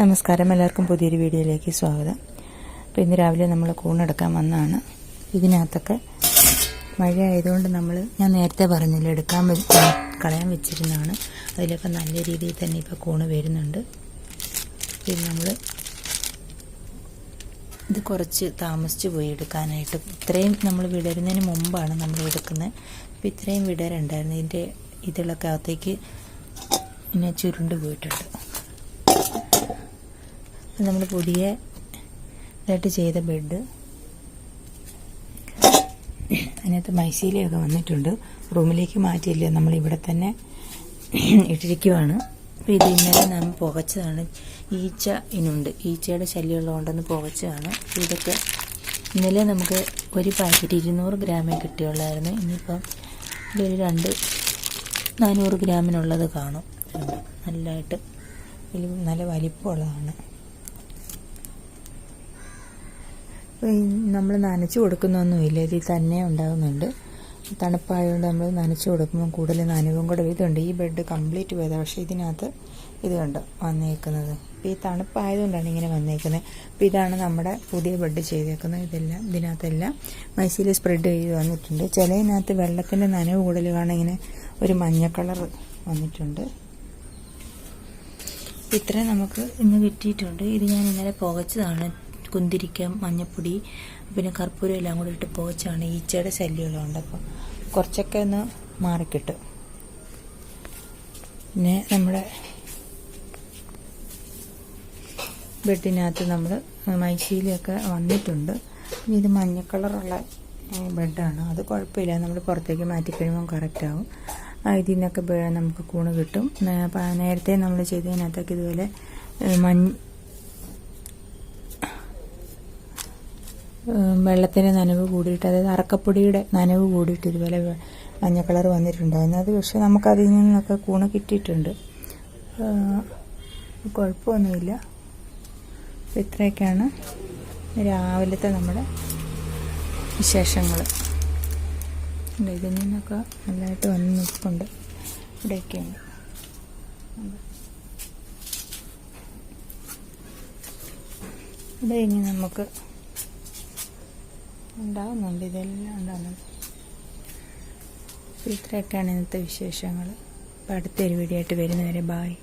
നമസ്കാരം. എല്ലാവർക്കും പുതിയൊരു വീഡിയോയിലേക്ക് സ്വാഗതം. അപ്പോൾ ഇന്ന് രാവിലെ നമ്മൾ കൂണെടുക്കാൻ വന്നതാണ് ഇതിനകത്തൊക്കെ മഴ ആയതുകൊണ്ട് നമ്മൾ ഞാൻ നേരത്തെ പറഞ്ഞില്ല എടുക്കാൻ കളയാൻ വെച്ചിരുന്നതാണ്. അതിലൊക്കെ നല്ല രീതിയിൽ തന്നെ ഇപ്പോൾ കൂണ് വരുന്നുണ്ട്. ഇത് നമ്മൾ ഇത് കുറച്ച് താമസിച്ച് പോയി എടുക്കാനായിട്ട്. ഇത്രയും നമ്മൾ വിടരുന്നതിന് മുമ്പാണ് നമ്മൾ എടുക്കുന്നത്. അപ്പോൾ ഇത്രയും വിടരുണ്ടായിരുന്നു. ഇതിന്റെ ഇതിലൊക്കെ അകത്തേക്ക് ഇങ്ങനെ ചുരുണ്ട് പോയിട്ടുണ്ട്. നമ്മൾ പുതിയ ഇതായിട്ട് ചെയ്ത ബെഡ്. അതിനകത്ത് മൈസീലയൊക്കെ വന്നിട്ടുണ്ട്. റൂമിലേക്ക് മാറ്റിയില്ല. നമ്മൾ ഇവിടെ തന്നെ ഇട്ടിരിക്കുവാണ്. അപ്പോൾ ഇത് ഇന്നലെ നമ്മൾ പുകച്ചതാണ്. ഈച്ച ഇനുണ്ട്. ഈച്ചയുടെ ശല്യമുള്ളതുകൊണ്ടൊന്ന് പുകച്ചതാണ്. ഇതൊക്കെ ഇന്നലെ നമുക്ക് ഒരു പാക്കറ്റ് ഇരുന്നൂറ് ഗ്രാമേ കിട്ടിയുള്ളായിരുന്നു. ഇനിയിപ്പം ഇതൊരു രണ്ട് നാനൂറ് ഗ്രാമിനുള്ളത് കാണും. നല്ലതായിട്ട് നല്ല വലിപ്പമുള്ളതാണ്. നമ്മൾ നനച്ചു കൊടുക്കുന്നൊന്നുമില്ല. ഇതിൽ തന്നെ ഉണ്ടാകുന്നുണ്ട് തണുപ്പായതുകൊണ്ട് നമ്മൾ നനച്ചു കൊടുക്കുമ്പോൾ കൂടുതൽ നനവും കൂടെ ഇതുണ്ട്. ഈ ബെഡ് കംപ്ലീറ്റ് പോയതാണ് പക്ഷേ ഇതിനകത്ത് ഇത് കണ്ടോ? വന്നേക്കുന്നത്. ഈ തണുപ്പായതുകൊണ്ടാണ് ഇങ്ങനെ വന്നേക്കുന്നത്. അപ്പോൾ ഇതാണ് നമ്മുടെ പുതിയ ബെഡ് ചെയ്തേക്കുന്നത്. ഇതെല്ലാം ഇതിനകത്തെല്ലാം മൈസീൽ സ്പ്രെഡ് ചെയ്ത് വന്നിട്ടുണ്ട്. ചിലതിനകത്ത് വെള്ളത്തിന്റെ നനവ് കൂടുതൽ കാണാൻ ഇങ്ങനെ ഒരു മഞ്ഞ കളർ വന്നിട്ടുണ്ട്. ഇത്രയും നമുക്ക് ഇന്ന് കിട്ടിയിട്ടുണ്ട്. ഇത് ഞാൻ ഇന്നലെ പുകച്ചതാണ്. കുന്തിരിക്ക മഞ്ഞപ്പൊടി പിന്നെ കർപ്പൂരം എല്ലാം കൂടി ഇട്ട് പുകച്ചാണ് ഈച്ചയുടെ ശല്യമുള്ളതുകൊണ്ട് അപ്പോൾ കുറച്ചൊക്കെ ഒന്ന് മാറിക്കിട്ടും. പിന്നെ നമ്മുടെ ബെഡിനകത്ത് നമ്മൾ മൈശീലൊക്കെ വന്നിട്ടുണ്ട്. ഇനി ഇത് മഞ്ഞ കളറുള്ള ബെഡാണ്. അത് കുഴപ്പമില്ല. നമ്മൾ പുറത്തേക്ക് മാറ്റിക്കഴിയുമ്പോൾ കറക്റ്റാവും ഇതിൽ നിന്നൊക്കെ നമുക്ക് കൂണ് കിട്ടും. നേരത്തെ നമ്മൾ ചെയ്തതിനകത്തൊക്കെ ഇതുപോലെ മഞ്ഞ വെള്ളത്തിന്റെ നനവ് കൂടിയിട്ട് അതായത് അറക്കപ്പൊടിയുടെ നനവ് കൂടിയിട്ട് ഇതുപോലെ മഞ്ഞ കളർ വന്നിട്ടുണ്ടായിരുന്നു. അത് പക്ഷെ നമുക്കതിൽ നിന്നൊക്കെ കൂണ് കിട്ടിയിട്ടുണ്ട്. കുഴപ്പമൊന്നുമില്ല. ഇത്രയൊക്കെയാണ് രാവിലത്തെ നമ്മുടെ വിശേഷങ്ങൾ ഇതിൽ നിന്നൊക്കെ നല്ലതായിട്ട് വന്ന് നിൽപ്പുണ്ട്. ഇവിടെയൊക്കെയുണ്ട്. ഇവിടെ ഇനി നമുക്ക് ഉണ്ടാകുന്നുണ്ട് ഇതെല്ലാം ഉണ്ടാവുന്നുണ്ട്. ഇത്രയൊക്കെയാണ് ഇന്നത്തെ വിശേഷങ്ങൾ. അപ്പോൾ അടുത്തൊരു വീഡിയോ ആയിട്ട് വരുന്നവരെ ബായ്